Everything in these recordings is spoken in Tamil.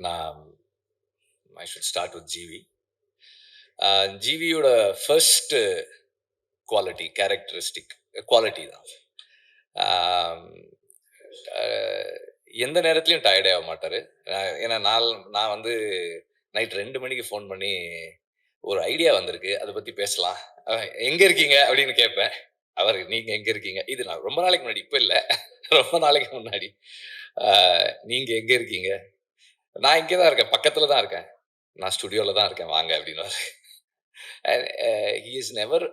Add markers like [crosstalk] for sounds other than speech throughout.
Uh, um, uh, நான் I should start with GV ஜிவியோட first quality characteristic quality தான். எந்த நேரத்துலையும் டயர்டே ஆக மாட்டார். ஏன்னா நாள் நான் வந்து நைட் ரெண்டு மணிக்கு ஃபோன் பண்ணி ஒரு ஐடியா வந்திருக்கு. அதை பற்றி பேசலாம். எங்கே இருக்கீங்க? அப்படின்னு கேட்பேன். அவர் நீங்கள் எங்கே இருக்கீங்க? இது நான் ரொம்ப நாளைக்கு முன்னாடி இப்போ இல்லை. [laughs] ரொம்ப நாளைக்கு முன்னாடி. நீங்கள் எங்கே இருக்கீங்க? நான் இங்கே தான் இருக்கேன். பக்கத்தில் தான் இருக்கேன். நான் ஸ்டுடியோவில் தான் இருக்கேன். வாங்க அப்படின்னு he is never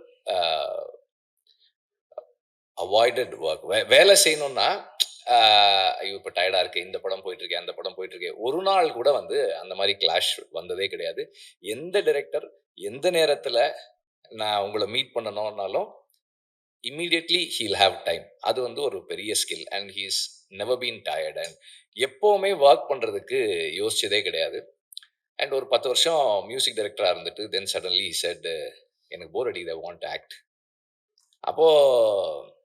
avoided work வேலை செய்யணும்னா uh, ஐயோ இப்போ டயர்டாக இருக்கு. இந்த படம் போயிட்டுருக்கேன் அந்த படம் போயிட்டுருக்கேன் ஒரு நாள் கூட வந்து அந்த மாதிரி கிளாஷ் வந்ததே கிடையாது. எந்த டைரக்டர் எந்த நேரத்தில் நான் உங்களை மீட் பண்ணணும்னாலும் இம்மீடியட்லி ஹீல் ஹாவ் டைம் அது வந்து ஒரு பெரிய skill and he's never been tired and எப்போவுமே ஒர்க் பண்ணுறதுக்கு யோசிச்சதே கிடையாது. அண்ட் ஒரு பத்து வருஷம் மியூசிக் டைரக்டராக இருந்துட்டு தென் சடன்லி செட் எனக்கு போர் அடி ஐ வாண்ட் ஆக்ட் அப்போது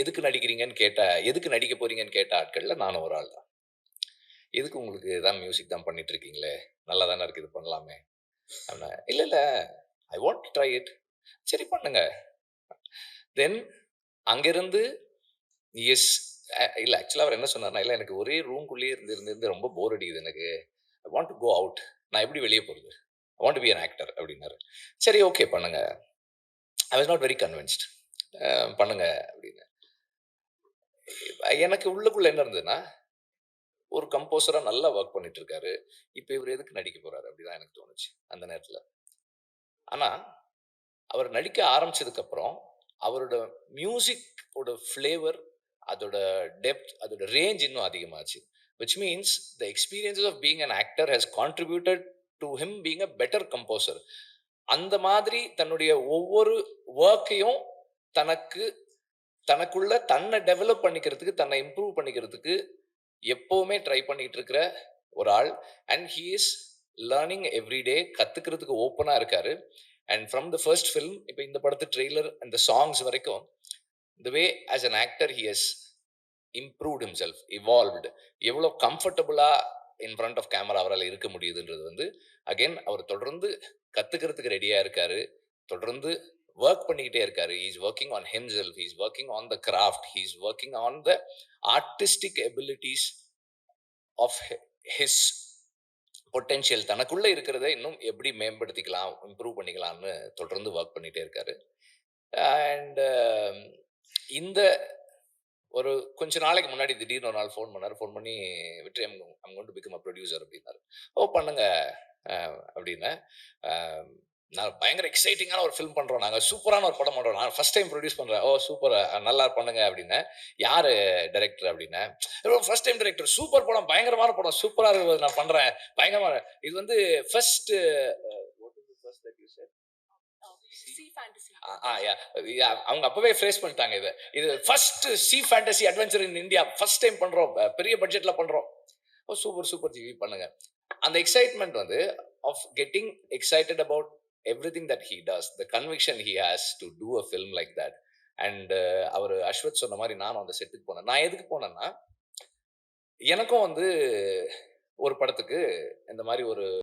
எதுக்கு நடிக்கிறீங்கன்னு கேட்ட எதுக்கு நடிக்க போகிறீங்கன்னு கேட்ட ஆட்களில் நானும் ஒரு ஆள் தான். எதுக்கு உங்களுக்கு தான் மியூசிக் தான் பண்ணிட்டு இருக்கீங்களே நல்லா தானே இருக்குது பண்ணலாமே. அப்படின்னா இல்லை இல்லை ஐ வாண்ட் ட்ரை இட் சரி பண்ணுங்க. தென் அங்கிருந்து எஸ் இல்லை ஆக்சுவலாக அவர் என்ன சொன்னார்னா இல்லை எனக்கு ஒரே ரூம்குள்ளேயே இருந்து இருந்து ரொம்ப போர் அடிக்குது எனக்கு. I want to go out நான் எப்படி வெளியே போகிறது I want be an actor அப்படின்னாரு. சரி ஓகே பண்ணுங்க. I was not very convinced பண்ணுங்க அப்படின்னு. எனக்கு உள்ளுக்குள்ள என்ன இருந்ததுன்னா ஒரு கம்போசராக நல்லா ஒர்க் பண்ணிட்டு இருக்காரு இப்போ இவர் எதுக்கு நடிக்க போறாரு? அப்படிதான் எனக்கு தோணுச்சு அந்த நேரத்தில். ஆனால் அவர் நடிக்க ஆரம்பிச்சதுக்கப்புறம் அவரோட மியூசிக்கோட ஃப்ளேவர் அதோட டெப்த் அதோட ரேஞ்ச் இன்னும் அதிகமாச்சு. Which means the experiences of being an actor has contributed to him being a better composer அந்த மாதிரி தன்னுடைய ஒவ்வொரு ஒர்க்கையும் தனக்கு தனக்குள்ள தன்னை டெவலப் பண்ணிக்கிறதுக்கு தன்னை இம்ப்ரூவ் பண்ணிக்கிறதுக்கு எப்போவுமே ட்ரை பண்ணிட்டு இருக்கிற ஒரு ஆள். And he is learning everyday கற்றுக்கிறதுக்கு ஓப்பனாக இருக்காரு. And from the first film இப்போ இந்த படத்து ட்ரெய்லர் அந்த சாங்ஸ் வரைக்கும் the way as an actor he has improved himself evolved எவ்வளோ கம்ஃபர்டபுளாக இன் ஃப்ரண்ட் ஆஃப் கேமரா அவரால் இருக்க முடியுதுன்றது வந்து அகைன் அவர் தொடர்ந்து கற்றுக்கிறதுக்கு ரெடியாக இருக்காரு. தொடர்ந்து ஒர்க் பண்ணிக்கிட்டே இருக்காரு. Is working on himself. Is working on the craft he's working on the artistic abilities of his potential தனக்குள்ள இருக்கிறத இன்னும் எப்படி மேம்படுத்திக்கலாம் இம்ப்ரூவ் பண்ணிக்கலாம்னு தொடர்ந்து ஒர்க் பண்ணிட்டே இருக்காரு. அண்டு um, இந்த ஒரு கொஞ்ச நாளைக்கு முன்னாடி திடீர்னு ஒரு நாள் ஃபோன் பண்ணார். ஃபோன் பண்ணி விட்டு எம் அம் கொண்டு பிகம் அ ப்ரொடியூசர் அப்படின்னாரு. ஓ பண்ணுங்க அப்படின்னு நான் பயங்கர எக்ஸைட்டிங்கான ஒரு ஃபிலிம் பண்றோம். நாங்க சூப்பரான ஒரு படம் பண்றோம். நான் ஃபர்ஸ்ட் டைம் ப்ரொடியூஸ் பண்றேன். ஓ சூப்பர் நல்லா பண்ணுங்க அப்படின்னேன் யாரு டைரக்டர் அப்படின்னேன் ஃபர்ஸ்ட் டைம் டைரக்டர் சூப்பர் படம் பயங்கரமான படம். சூப்பரா இருக்குது நான் பண்றேன். பயங்கரமான இது வந்து ஃபர்ஸ்ட் fantasy. அவங்க அப்பவே ஃபேஸ் பண்ணிட்டாங்க இது. இது first sea fantasy adventure in India first time பண்றோம். பெரிய பட்ஜெட்ல பண்றோம். சூப்பர் சூப்பர் ஜிவி பண்ணுங்க. அந்த எக்ஸைட்மெண்ட் வந்து of getting excited about everything that he does the conviction he has to do a film like that and அவர் அஸ்வத் சொன்ன மாதிரி நானும் அந்த செட்டுக்கு போனேன். நான் எதுக்கு போனேன்னா எனக்கும் வந்து ஒரு படத்துக்கு இந்த மாதிரி ஒரு